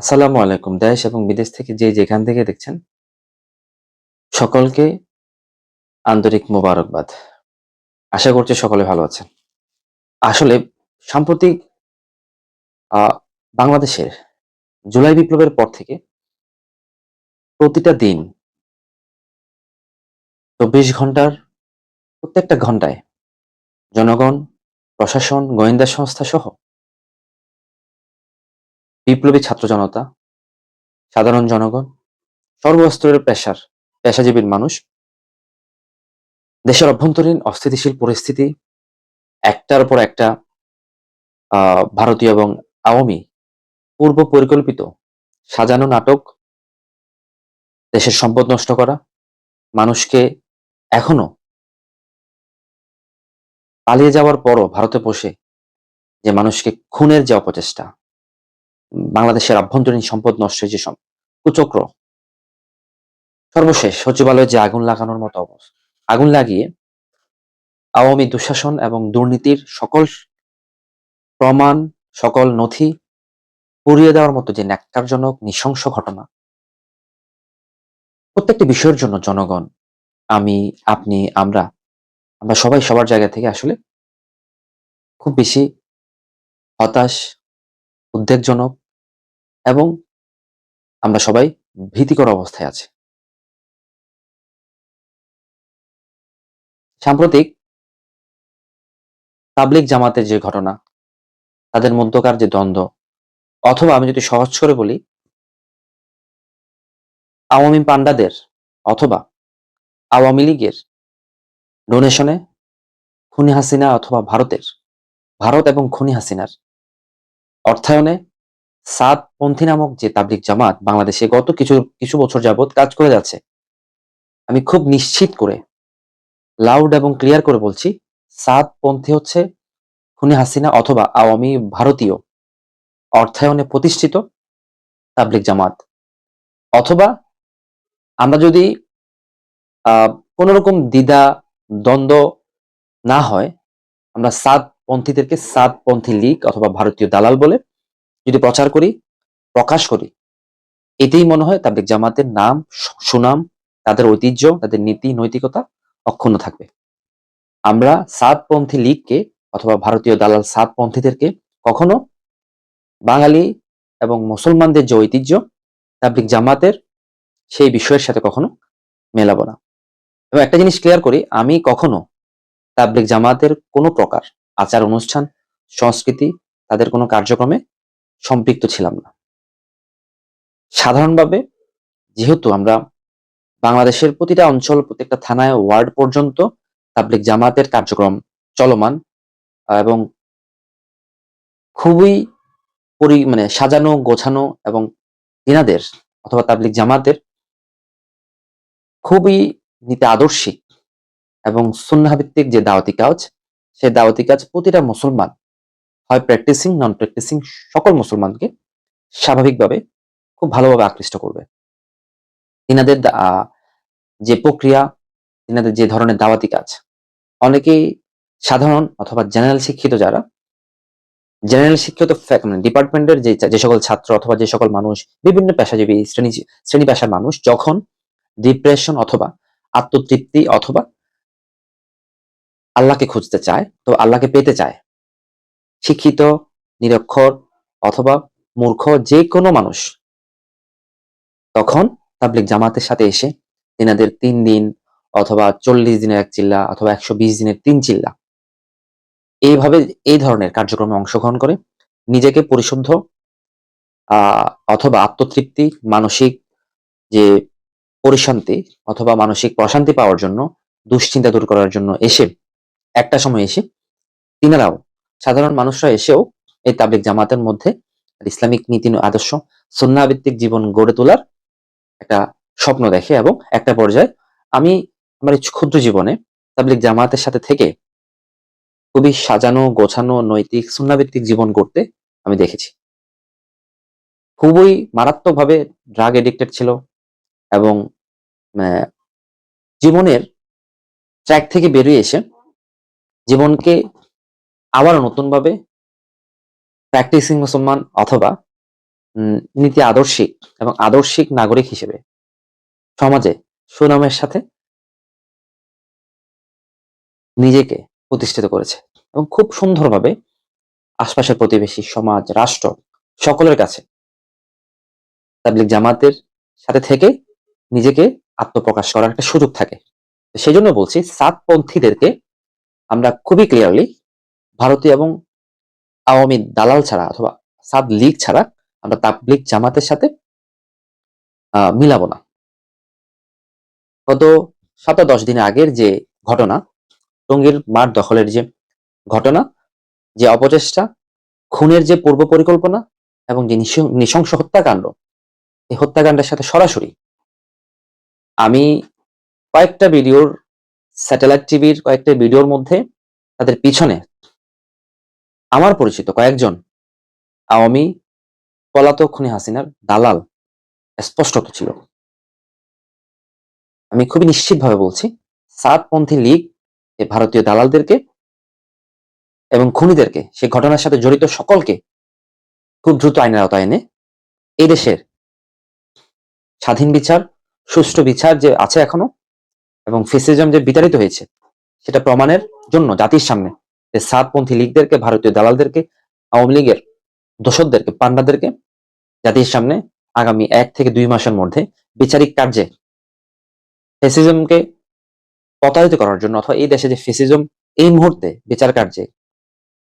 আসসালামু আলাইকুম, দেশ এবং বিদেশ থেকে যে যেখান থেকে দেখছেন, সকলকে আন্তরিক মোবারকবাদ। আশা করছি সকলে ভালো আছেন। আসলে সাম্প্রতিক বাংলাদেশের জুলাই বিপ্লবের পর থেকে প্রতিটা দিন চব্বিশ ঘণ্টার প্রত্যেকটা ঘন্টায় জনগণ, প্রশাসন, গোয়েন্দা সংস্থা সহ বিপ্লবী ছাত্র জনতা, সাধারণ জনগণ, সর্বস্তরের পেশার, পেশাজীবীর মানুষ, দেশের অভ্যন্তরীণ অস্থিতিশীল পরিস্থিতি, একটার পর একটা ভারতীয় এবং আওয়ামী পূর্ব পরিকল্পিত সাজানো নাটক, দেশের সম্পদ নষ্ট করা, মানুষকে এখনও পালিয়ে যাওয়ার পরও ভারতে বসে যে মানুষকে খুনের যে অপচেষ্টা বাংলাদেশের আভ্যন্তরীণ সম্পদ নষ্টের যে কুচক্র। সর্বশেষ, সচিবালয়ে যে আগুন লাগানোর মতো অবস্থা। আগুন লাগিয়ে আওয়ামী দুঃশাসন এবং দুর্নীতির সকল প্রমাণ, সকল নথি পুড়িয়ে দেওয়ার মতো যে ন্যাক্কারজনক, নৃশংস ঘটনা। প্রত্যেকটি বিষয়ের জন্য জনগণ, আমি, আপনি, আমরা আমরা সবাই সবার জায়গা থেকে আসলে খুব বেশি হতাশ, উদ্বেগজনক এবং আমরা সবাই ভীতিকর অবস্থায় আছি। সাম্প্রতিক তাবলিক জামাতের যে ঘটনা, তাদের মধ্যকার যে দ্বন্দ্ব, অথবা আমি যদি সহজ করে বলি, আওয়ামী পান্ডাদের অথবা আওয়ামী লীগের ডোনেশনে খুনি হাসিনা অথবা ভারতের, ভারত এবং খুনি হাসিনার অর্থায়নে সাদ পন্থী নামক যে তাবলিক জামাত বাংলাদেশে গত কিছু কিছু বছর যাবৎ কাজ করে যাচ্ছে, আমি খুব নিশ্চিত করে লাউড এবং ক্লিয়ার করে বলছি সাদ পন্থী হচ্ছে খুনি হাসিনা অথবা আওয়ামী ভারতীয় অর্থায়নে প্রতিষ্ঠিত তাবলিক জামাত। অথবা আমরা যদি কোন রকম দ্বিধা, দ্বন্দ্ব না হয়, আমরা সাদ পন্থীদেরকে সাদ পন্থী লীগ অথবা ভারতীয় দালাল বলে যদি প্রচার করি, প্রকাশ করি, এতেই মনে হয় তাবলিক জামাতের নাম, সুনাম, তাদের ঐতিহ্য, তাদের নীতি, নৈতিকতা অক্ষুণ্ণ থাকবে। আমরা সাতপন্থী লীগকে অথবা ভারতীয় দালাল সাতপন্থীদেরকে কখনো বাঙালি এবং মুসলমানদের যে ঐতিহ্য তাবলিক জামাতের সেই বিষয়ের সাথে কখনো মেলাবো না। এবং একটা জিনিস ক্লিয়ার করি, আমি কখনো তাবলিক জামাতের কোনো প্রকার আচার অনুষ্ঠান, সংস্কৃতি, তাদের কোনো কার্যক্রমে সম্পৃক্ত ছিলাম না। সাধারণভাবে যেহেতু আমরা বাংলাদেশের প্রতিটা অঞ্চল, প্রত্যেকটা থানায়, ওয়ার্ড পর্যন্ত তাবলিক জামাতের কার্যক্রম চলমান এবং খুবই পরি মানে সাজানো, গোছানো এবং তিনাদের অথবা তাবলিক জামাতের খুবই নীতি আদর্শিক এবং সুন্নাভিত্তিক যে দাওয়াতি কাজ সেই দাওয়াতি কাজ প্রতিটা মুসলমান হয় প্র্যাকটিসিং নন প্র্যাকটিসিং সকল মুসলমানকে স্বাভাবিকভাবে খুব ভালোভাবে আকৃষ্ট করবে। তিনাদের যে প্রক্রিয়া তিনাদের যে ধরনের দাওয়াতি কাজ, অনেকেই সাধারণ অথবা জেনারেল শিক্ষিত যারা জেনারেল শিক্ষিত মানে ডিপার্টমেন্টের যে যে সকল ছাত্র অথবা যে সকল মানুষ, বিভিন্ন পেশাজীবী, শ্রেণি শ্রেণি পেশার মানুষ যখন ডিপ্রেশন অথবা আত্মতৃপ্তি অথবা আল্লাহকে খুঁজতে চায়, তো আল্লাহকে পেতে চায় শিক্ষিত, নিরক্ষর অথবা মূর্খ যে কোনো মানুষ। তখন তাবলিক জামাতের সাথে এসে তিনাদের তিন দিন অথবা চল্লিশ দিনের এক চিল্লা অথবা একশো বিশ দিনের তিন চিল্লা এইভাবে এই ধরনের কার্যক্রমে অংশগ্রহণ করে নিজেকে পরিশুদ্ধ অথবা আত্মতৃপ্তি, মানসিক যে পরিশান্তি অথবা মানসিক প্রশান্তি পাওয়ার জন্য দুশ্চিন্তা দূর করার জন্য এসে একটা সময় এসে তিনারাও সাধারণ মানুষরা এসেও এই তাবলিক জামাতের মধ্যে ইসলামিক নীতি আদর্শ সন্ন্যাভিত্তিক জীবন গড়ে তোলার একটা স্বপ্ন দেখে এবং একটা পর্যায়ে আমি আমার ক্ষুদ্র জীবনে তাবলিক জামাতের সাথে থেকে খুবই সাজানো, গোছানো, নৈতিক সুন্নাভিত্তিক জীবন করতে আমি দেখেছি। খুবই মারাত্মকভাবে ড্রাগ এডিক্টেড ছিল এবং জীবনের ট্র্যাক থেকে বেরিয়ে এসে জীবনকে আবার নতুনভাবে প্র্যাকটিসিং মুসলমান অথবা নীতি আদর্শিক এবং আদর্শিক নাগরিক হিসেবে সমাজে সুনামের সাথে নিজেকে প্রতিষ্ঠিত করেছে এবং খুব সুন্দরভাবে আশপাশের প্রতিবেশী সমাজ, রাষ্ট্র সকলের কাছে তাবলিক জামাতের সাথে থেকে নিজেকে আত্মপ্রকাশ করার একটা সুযোগ থাকে। সেই জন্য বলছি, সাতপন্থীদেরকে আমরা খুবই ক্লিয়ারলি ভারতীয় এবং আওয়ামী দালাল ছাড়া অথবা সাদ লীগ ছাড়া আমরা তাবলিক জামাতের সাথে মিলাবো না। গত সপ্তাহ দশ দিন আগের যে ঘটনা, টঙ্গীর মাঠ দখলের যে ঘটনা, যে অপচেষ্টা, খুনের যে পূর্ব পরিকল্পনা এবং যে নৃশ- নৃশংস হত্যাকাণ্ড, এই হত্যাকাণ্ডের সাথে সরাসরি আমি কয়েকটা ভিডিওর স্যাটেলাইট টিভির কয়েকটা ভিডিওর মধ্যে তাদের পিছনে আমার পরিচিত কয়েকজন। আওয়ামী পলাতক খুনি হাসিনার দালাল স্পষ্টত ছিল। আমি খুবই নিশ্চিতভাবে বলছি, সাতপন্থী লীগ ভারতীয় দালালদেরকে এবং খুনিদেরকে, সে ঘটনার সাথে জড়িত সকলকে খুব দ্রুত আইনের আওতায় এনে এই দেশের স্বাধীন বিচার, সুষ্ঠু বিচার যে আছে এখনও এবং ফেসিজম যে বিতাড়িত হয়েছে, সেটা প্রমাণের জন্য জাতির সামনে যে সাতপন্থী লীগদেরকে, ভারতীয় দালালদেরকে, আওয়ামী লীগের দোসরদেরকে পান্ডাদেরকে, জাতির সামনে আগামী এক থেকে দুই মাসের মধ্যে বিচারিক কার্যে ফেসিজমকে প্রতারিত করার জন্য অথবা এই দেশে যে ফেসিজম এই মুহূর্তে বিচার কার্যে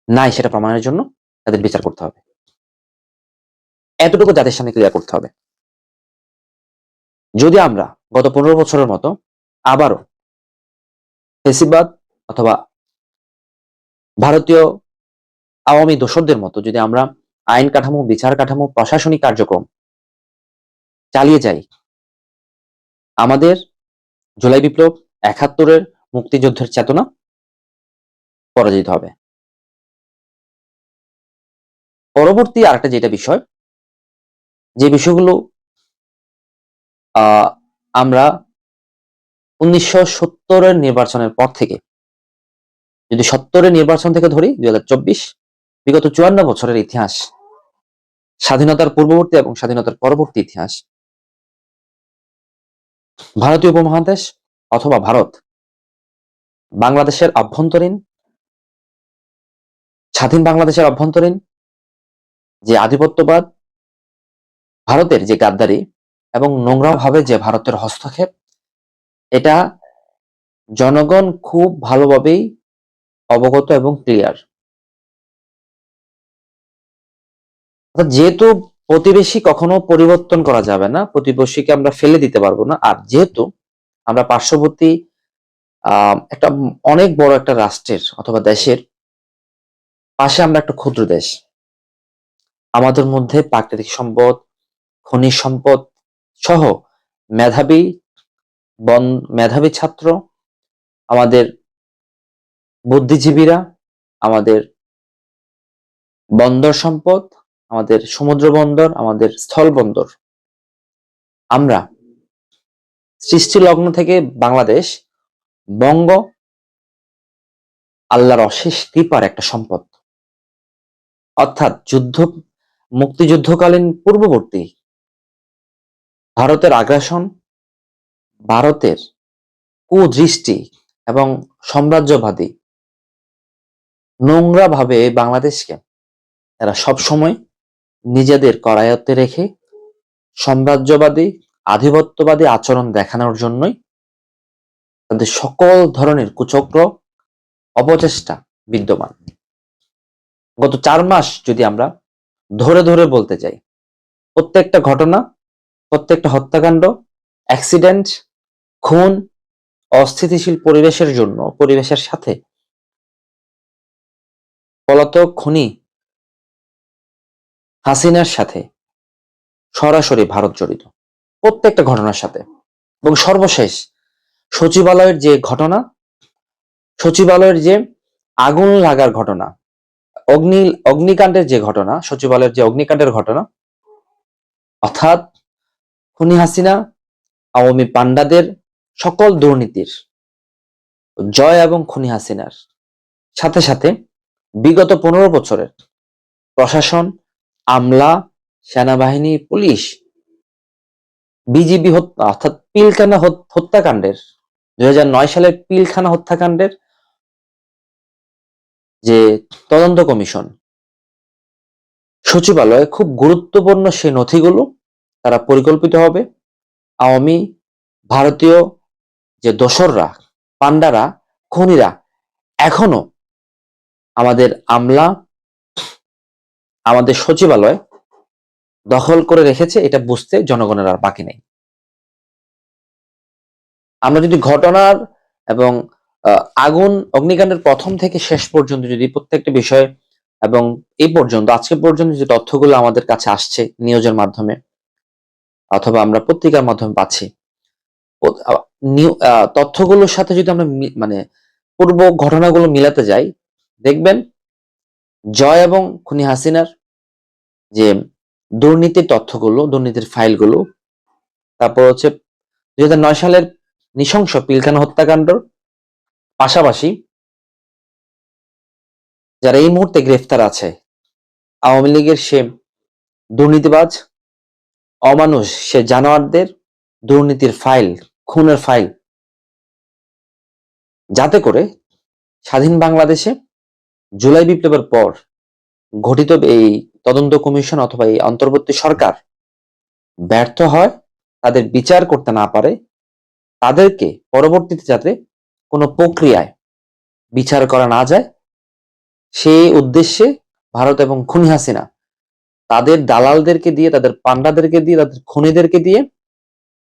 নাই সেটা প্রমাণের জন্য তাদের বিচার করতে হবে। এতটুকু জাতির সামনে ক্লিয়ার করতে হবে। যদি আমরা গত পনেরো বছরের মতো আবারও ফেসিবাদ অথবা ভারতীয় আওয়ামী দোসরদের মতো যদি আমরা আইন কাঠামো, বিচার কাঠামো, প্রশাসনিক কার্যক্রম চালিয়ে যাই, আমাদের জুলাই বিপ্লব একাত্তরের মুক্তিযুদ্ধের চেতনা পরাজিত হবে। পরবর্তী আরেকটা যেটা বিষয়, যে বিষয়গুলো আমরা উনিশশো সত্তরের নির্বাচনের পর থেকে যদি সত্তরের নির্বাচন থেকে ধরি, দুই হাজার চব্বিশ, বিগত চুয়ান্ন বছরের ইতিহাস, স্বাধীনতার পূর্ববর্তী এবং স্বাধীনতার পরবর্তী ইতিহাস, ভারতীয় উপমহাদেশ অথবা ভারত, বাংলাদেশের অভ্যন্তরীণ স্বাধীন বাংলাদেশের অভ্যন্তরীণ যে আধিপত্যবাদ, ভারতের যে গাদ্দারি এবং নোংরাভাবে যে ভারতের হস্তক্ষেপ, এটা জনগণ খুব ভালোভাবেই অবগত এবং ক্লিয়ার যেহেতু প্রতিবেশী কখনো পরিবর্তন করা যাবে না, প্রতিবেশীকে আমরা ফেলে দিতে পারব না, আর যেহেতু আমরা পার্শ্ববর্তী একটা অনেক বড় একটা রাষ্ট্রের অথবা দেশের পাশে আমরা একটা ক্ষুদ্র দেশ। আমাদের মধ্যে প্রাকৃতিক সম্পদ, খনিজ সম্পদ সহ মেধাবী বন, মেধাবী ছাত্র, আমাদের বুদ্ধিজীবীরা আমাদের বন্দর সম্পদ, আমাদের সমুদ্র বন্দর, আমাদের স্থল বন্দর। আমরা সৃষ্টি লগ্ন থেকে বাংলাদেশ বঙ্গ আল্লাহর অশেষ কৃপার একটা সম্পদ। অর্থাৎ যুদ্ধ, মুক্তিযুদ্ধকালীন পূর্ববর্তী ভারতের আগ্রাসন, ভারতের কুদৃষ্টি এবং সাম্রাজ্যবাদী নোংরা ভাবে বাংলাদেশকে এরা সবসময় নিজেদের করায়ত্তে রেখে সাম্রাজ্যবাদী, আধিপত্যবাদী আচরণ দেখানোর জন্যই তাদের সকল ধরনের কুচক্র, অপচেষ্টা বিদ্যমান। গত চার মাস যদি আমরা ধরে ধরে বলতে যাই, প্রত্যেকটা ঘটনা, প্রত্যেকটা হত্যাকাণ্ড, অ্যাক্সিডেন্ট, খুন, অস্থিতিশীল পরিবেশের জন্য, পরিবেশের সাথে পলাতক খুনি হাসিনার সাথে সরাসরি ভারত জড়িত, প্রত্যেকটা ঘটনার সাথে। এবং সর্বশেষ সচিবালয়ের যে ঘটনা, সচিবালয়ের যে আগুন লাগার ঘটনা, অগ্নি, অগ্নিকাণ্ডের যে ঘটনা, সচিবালয়ের যে অগ্নিকাণ্ডের ঘটনা, অর্থাৎ খুনি হাসিনা, আওয়ামী পান্ডাদের সকল দুর্নীতির জয় এবং খুনি হাসিনার সাথে সাথে বিগত পনেরো বছরের প্রশাসন, আমলা, সেনাবাহিনী, পুলিশ, বিজিবি হত্যা, অর্থাৎ পিলখানা হত- হত্যাকাণ্ডের, দুই সালের পিলখানা হত্যাকাণ্ডের যে তদন্ত কমিশন, সচিবালয়ে খুব গুরুত্বপূর্ণ সেই নথিগুলো তারা পরিকল্পিত হবে। আওয়ামী ভারতীয় যে দোসররা পান্ডারা খনিরা এখনও আমাদের আমলা, আমাদের সচিবালয় দখল করে রেখেছে, এটা বুঝতে জনগণের আর বাকি নেই। আমরা যদি ঘটনার এবং আগুন, অগ্নিকাণ্ডের প্রথম থেকে শেষ পর্যন্ত যদি প্রত্যেকটা বিষয় এবং এই পর্যন্ত, আজকে পর্যন্ত যে তথ্যগুলো আমাদের কাছে আসছে নিউজের মাধ্যমে অথবা আমরা পত্রিকার মাধ্যমে পাচ্ছি তথ্যগুলোর সাথে যদি আমরা মানে পূর্ব ঘটনাগুলো মিলাতে যাই দেখবেন, জয় এবং খুনি হাসিনার যে দুর্নীতির তথ্যগুলো, দুর্নীতির ফাইলগুলো, তারপর হচ্ছে দুই নয় সালের নৃশংস পিলখানা হত্যাকাণ্ড, পাশাপাশি যারা এই মুহূর্তে গ্রেফতার আছে, আওয়ামী লীগের সে দুর্নীতিবাজ, অমানুষ সে জানোয়ারদের দুর্নীতির ফাইল, খুনের ফাইল, যাতে করে স্বাধীন বাংলাদেশে জুলাই বিপ্লবের পর ঘটিত এই তদন্ত কমিশন অথবা এই অন্তর্বর্তী সরকার ব্যর্থ হয়, তাদের বিচার করতে না পারে, তাদেরকে পরবর্তীতে যাতে কোনো প্রক্রিয়ায় বিচার করা না যায়, সেই উদ্দেশ্যে ভারত এবং খুনি হাসিনা তাদের দালালদেরকে দিয়ে, তাদের পান্ডাদেরকে দিয়ে, তাদের খুনিদেরকে দিয়ে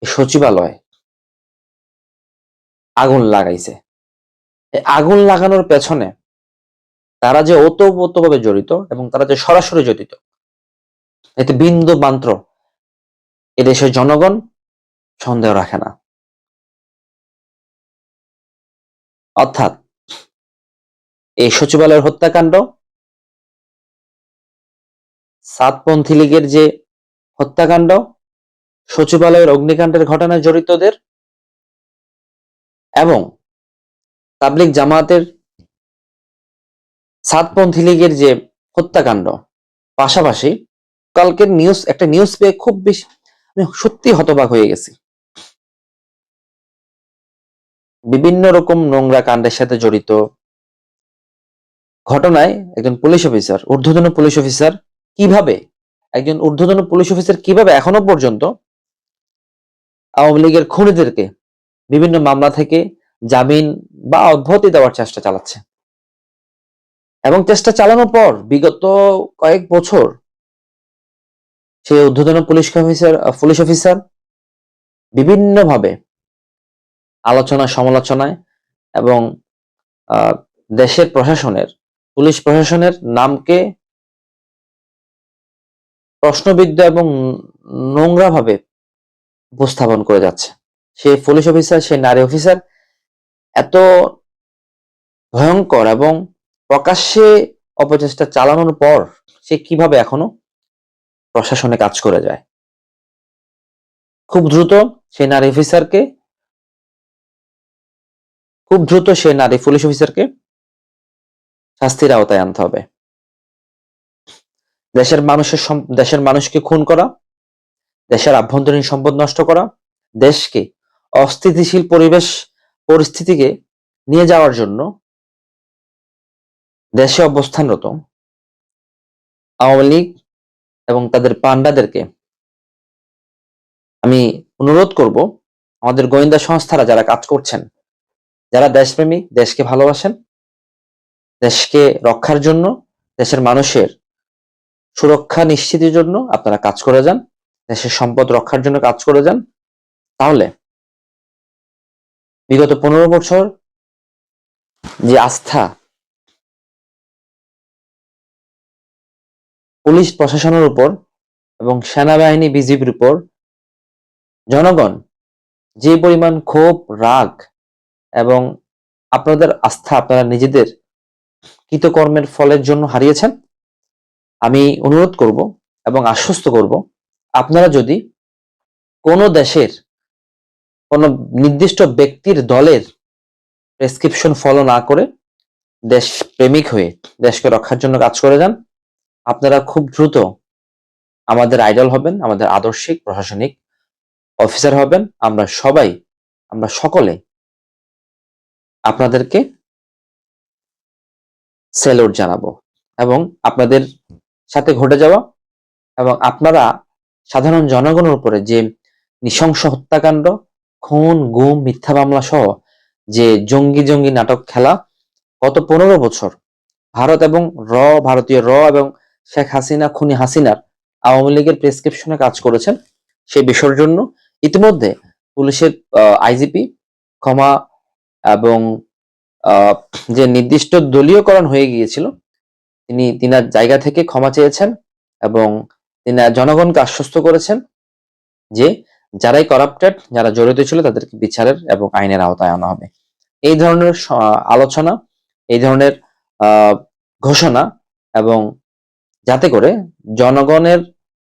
সচিবালয় আগুন লাগাইছে। আগুন লাগানোর পেছনে তারা যে ওতপ্রোতভাবে জড়িত এবং তারা যে সরাসরি জড়িত, এতে বিন্দু মাত্র এদেশের জনগণ সন্দেহ রাখে না। অর্থাৎ এই সচিবালয়ের হত্যাকাণ্ড, সাতপন্থী লীগের যে হত্যাকাণ্ড, সচিবালয়ের অগ্নিকাণ্ডের ঘটনায় জড়িতদের এবং তাবলিক জামাতের সাতপন্থী লীগের যে হত্যাকাণ্ড, পাশাপাশি কালকের নিউজ একটা নিউজ পেয়ে খুব বেশি, আমি সত্যি হতবাক হয়ে গেছি। বিভিন্ন রকম নোংরা কাণ্ডের সাথে জড়িত ঘটনায় একজন পুলিশ অফিসার ঊর্ধ্বতন পুলিশ অফিসার কীভাবে, একজন ঊর্ধ্বতন পুলিশ অফিসার কীভাবে এখনও পর্যন্ত আওয়ামী লীগের খুনিদেরকে বিভিন্ন মামলা থেকে জামিন বা অব্যাহতি দেওয়ার চেষ্টা চালাচ্ছে? এবং চেষ্টা চালানোর পর বিগত কয়েক বছর সে ঊর্ধ্বতন পুলিশ অফিসার পুলিশ অফিসার বিভিন্নভাবে আলোচনা, সমালোচনায় এবং দেশের প্রশাসনের, পুলিশ প্রশাসনের নামকে প্রশ্নবিদ্ধ এবং নোংরা ভাবে উপস্থাপন করে যাচ্ছে। সে পুলিশ অফিসার সে নারী অফিসার এত ভয়ঙ্কর এবং প্রকাশ্যে অপচেষ্টা চালানোর পর সে কীভাবে এখনও প্রশাসনে কাজ করে যায়? খুব দ্রুত সে নারী অফিসারকে, খুব দ্রুত সে নারী পুলিশ অফিসারকে শাস্তির আওতায় আনতে হবে। দেশের মানুষের দেশের মানুষকে খুন করা, দেশের আভ্যন্তরীণ সম্পদ নষ্ট করা, দেশকে অস্থিতিশীল পরিবেশ, পরিস্থিতিকে নিয়ে যাওয়ার জন্য দেশে অবস্থানরত আওয়ামী লীগ এবং তাদের পান্ডাদেরকে আমি অনুরোধ করব, আমাদের গোয়েন্দা সংস্থারা যারা কাজ করছেন, যারা দেশপ্রেমী, দেশকে ভালোবাসেন, দেশকে রক্ষার জন্য, দেশের মানুষের সুরক্ষা নিশ্চিতের জন্য আপনারা কাজ করে যান, দেশের সম্পদ রক্ষার জন্য কাজ করে যান, তাহলে বিগত পনেরো বছর যে আস্থা পুলিশ প্রশাসনের উপর এবং সেনাবাহিনী বিজিবির উপর জনগণ যে পরিমাণ ক্ষোভ, রাগ এবং আপনাদের আস্থা আপনারা নিজেদের কৃতকর্মের ফলের জন্য হারিয়েছেন, আমি অনুরোধ করব এবং আশ্বস্ত করব, আপনারা যদি কোনো দেশের কোনো নির্দিষ্ট ব্যক্তির দলের প্রেসক্রিপশন ফলো না করে দেশ প্রেমিক হয়ে দেশকে রক্ষার জন্য কাজ করে যান আপনারা খুব দ্রুত আমাদের আইডল হবেন, আমাদের আদর্শিক, প্রশাসনিক অফিসার হবেন। আমরা সবাই, আমরা সকলে আপনাদেরকে স্যালুট জানাব এবং আপনাদের সাথে ঘটে যাওয়া এবং আপনারা সাধারণ জনগণের উপরে যে নৃশংস হত্যাকাণ্ড, খুন, গুম, মিথ্যা মামলা সহ যে জঙ্গি জঙ্গি নাটক খেলা, গত পনেরো বছর ভারত এবং র, ভারতীয় র এবং শেখ হাসিনা, খুনি হাসিনার আওয়ামী লীগের প্রেসক্রিপশনে কাজ করেছেন সেই বিষয়ের জন্য। ইতিমধ্যে পুলিশের আইজিপি ক্ষমা এবং যে নির্দিষ্ট দলীয়করণ হয়ে গিয়েছিল, তিনি তিনার জায়গা থেকে ক্ষমা চেয়েছেন এবং তিনি জনগণকে আশ্বস্ত করেছেন যে যারাই করাপ্টেড যারা জড়িত ছিল তাদেরকে বিচারের এবং আইনের আওতায় আনা হবে। এই ধরনের আলোচনা, এই ধরনের ঘোষণা এবং যাতে করে জনগণের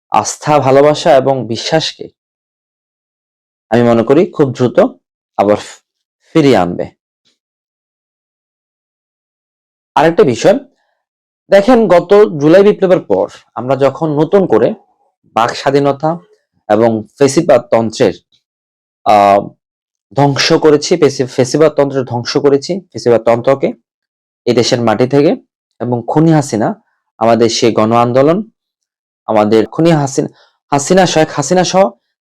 আস্থা, ভালোবাসা এবং বিশ্বাসকে আমি মনে করি খুব দ্রুত আবার ফিরিয়ে আনবে। আরেকটা বিষয়, দেখেন গত জুলাই বিপ্লবের পর আমরা যখন নতুন করে বাক স্বাধীনতা এবং ফেসিবাদ তন্ত্রের ধ্বংস করেছি, ফেসি- ফেসিবাদ তন্ত্রের ধ্বংস করেছি, ফেসিবাদ তন্ত্রকে এই দেশের মাটি থেকে এবং খুনি হাসিনা আমাদের সেই গণ আন্দোলন, আমাদের খুনি হাসিনা হাসিনা শেখ হাসিনা সহ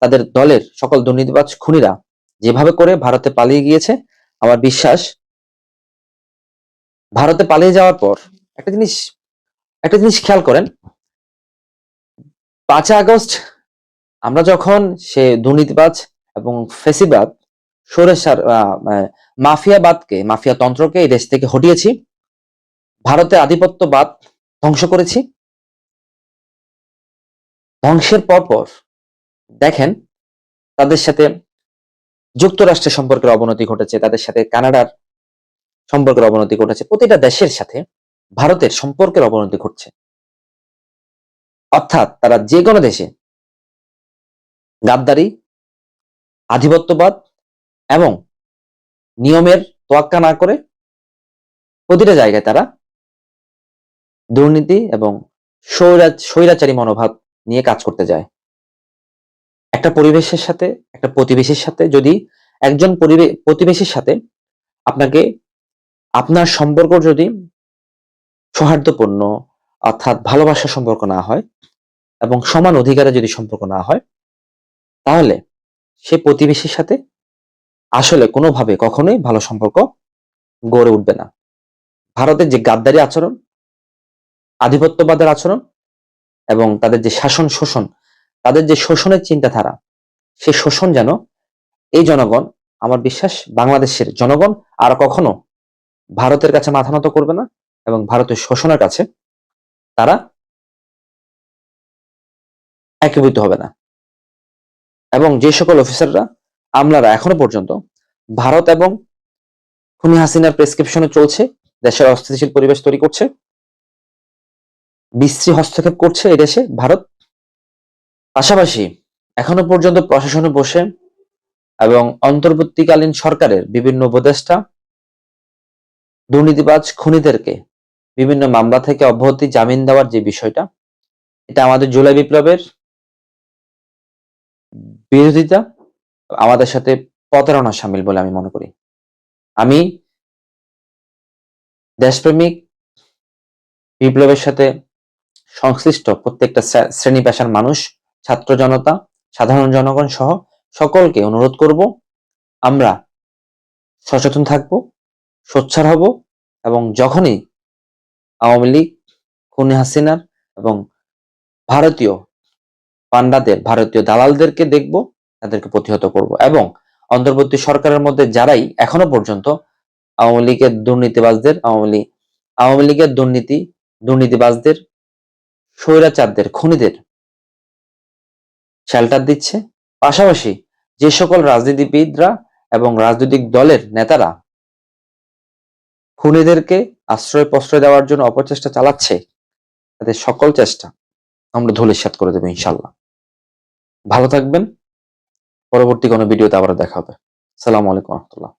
তাদের দলের সকল দুর্নীতিবাজ খুনিরা যেভাবে করে ভারতে পালিয়ে গিয়েছে, আমার বিশ্বাস ভারতে পালিয়ে যাওয়ার পর একটা জিনিস একটা জিনিস খেয়াল করেন, পাঁচই আগস্ট আমরা যখন সে দুর্নীতিবাজ এবং ফেসিবাদ, সরেসার মাফিয়াবাদকে মাফিয়া তন্ত্রকে এই দেশ থেকে হটিয়েছি, ভারতে আধিপত্যবাদ ধ্বংস করেছি। ধ্বংসের পরপর দেখেন, তাদের সাথে যুক্তরাষ্ট্রের সম্পর্কের অবনতি ঘটেছে, তাদের সাথে কানাডার সম্পর্কের অবনতি ঘটেছে, প্রতিটা দেশের সাথে ভারতের সম্পর্কের অবনতি ঘটছে। অর্থাৎ তারা যে কোনো দেশে গাদ্দারি, আধিপত্যবাদ এবং নিয়মের তোয়াক্কা না করে প্রতিটা জায়গায় তারা দুর্নীতি এবং স্বৈরা, স্বৈরাচারী মনোভাব নিয়ে কাজ করতে যায়। একটা পরিবেশের সাথে, একটা প্রতিবেশীর সাথে যদি একজন প্রতিবেশীর সাথে আপনাকে, আপনার সম্পর্ক যদি সৌহার্দ্যপূর্ণ অর্থাৎ ভালোবাসার সম্পর্ক না হয় এবং সমান অধিকারে যদি সম্পর্ক না হয়, তাহলে সে প্রতিবেশীর সাথে আসলে কোনোভাবে কখনোই ভালো সম্পর্ক গড়ে উঠবে না। ভারতের যে গাদ্দারি আচরণ আধিপত্যবাদের আচরণ এবং তাদের যে শাসন শোষণ, তাদের যে শোষণের চিন্তাধারা সেই শোষণ যেন এই জনগণ, আমার বিশ্বাস বাংলাদেশের জনগণ আর কখনো ভারতের কাছে মাথা নত করবে না এবং ভারতের শোষণের কাছে তারা একীভূত হবে না। এবং যে সকল অফিসাররা, আমলারা এখনও পর্যন্ত ভারত এবং খুনি হাসিনার প্রেসক্রিপশনে চলছে, দেশের অস্থিতিশীল পরিবেশ তৈরি করছে বিশ্রী হস্তক্ষেপ করছে এই দেশে, ভারত। পাশাপাশি এখনও পর্যন্ত প্রশাসনে বসে এবং অন্তর্বর্তীকালীন সরকারের বিভিন্ন উপদেষ্টা, দুর্নীতিবাজ খুনিদেরকে বিভিন্ন মামলা থেকে অব্যাহতি জামিন দেওয়ার যে বিষয়টা, এটা আমাদের জুলাই বিপ্লবের বিরোধিতা, আমাদের সাথে প্রতারণা সামিল বলে আমি মনে করি। আমি দেশপ্রেমিক বিপ্লবের সাথে সংশ্লিষ্ট প্রত্যেকটা শ্রে- শ্রেণি পেশার মানুষ, ছাত্র জনতা, সাধারণ জনগণ সহ সকলকে অনুরোধ করব, আমরা সচেতন থাকব, সোচ্চার হব এবং যখনই আওয়ামী লীগ, খুনি হাসিনার এবং ভারতীয় পান্ডাদের ভারতীয় দালালদেরকে দেখব, তাদেরকে প্রতিহত করব এবং অন্তর্বর্তী সরকারের মধ্যে যারাই এখনও পর্যন্ত আওয়ামী লীগের দুর্নীতিবাজদের, আওয়ামী লীগ আওয়ামী লীগের দুর্নীতি, দুর্নীতিবাজদের স্বৈরাচারদের, খুনিদের শেল্টার দিচ্ছে। পাশাপাশি যে সকল রাজনীতিবিদরা এবং রাজনৈতিক দলের নেতারা খুনিদেরকে আশ্রয় প্রশ্রয় দেওয়ার জন্য অপচেষ্টা চালাচ্ছে, তাদের সকল চেষ্টা আমরা ধূলিসাৎ করে দেবো ইনশাল্লাহ ভালো থাকবেন। পরবর্তী কোনো ভিডিওতে আবার দেখা হবে। সালাম আলাইকুম রহমতুল্লাহ।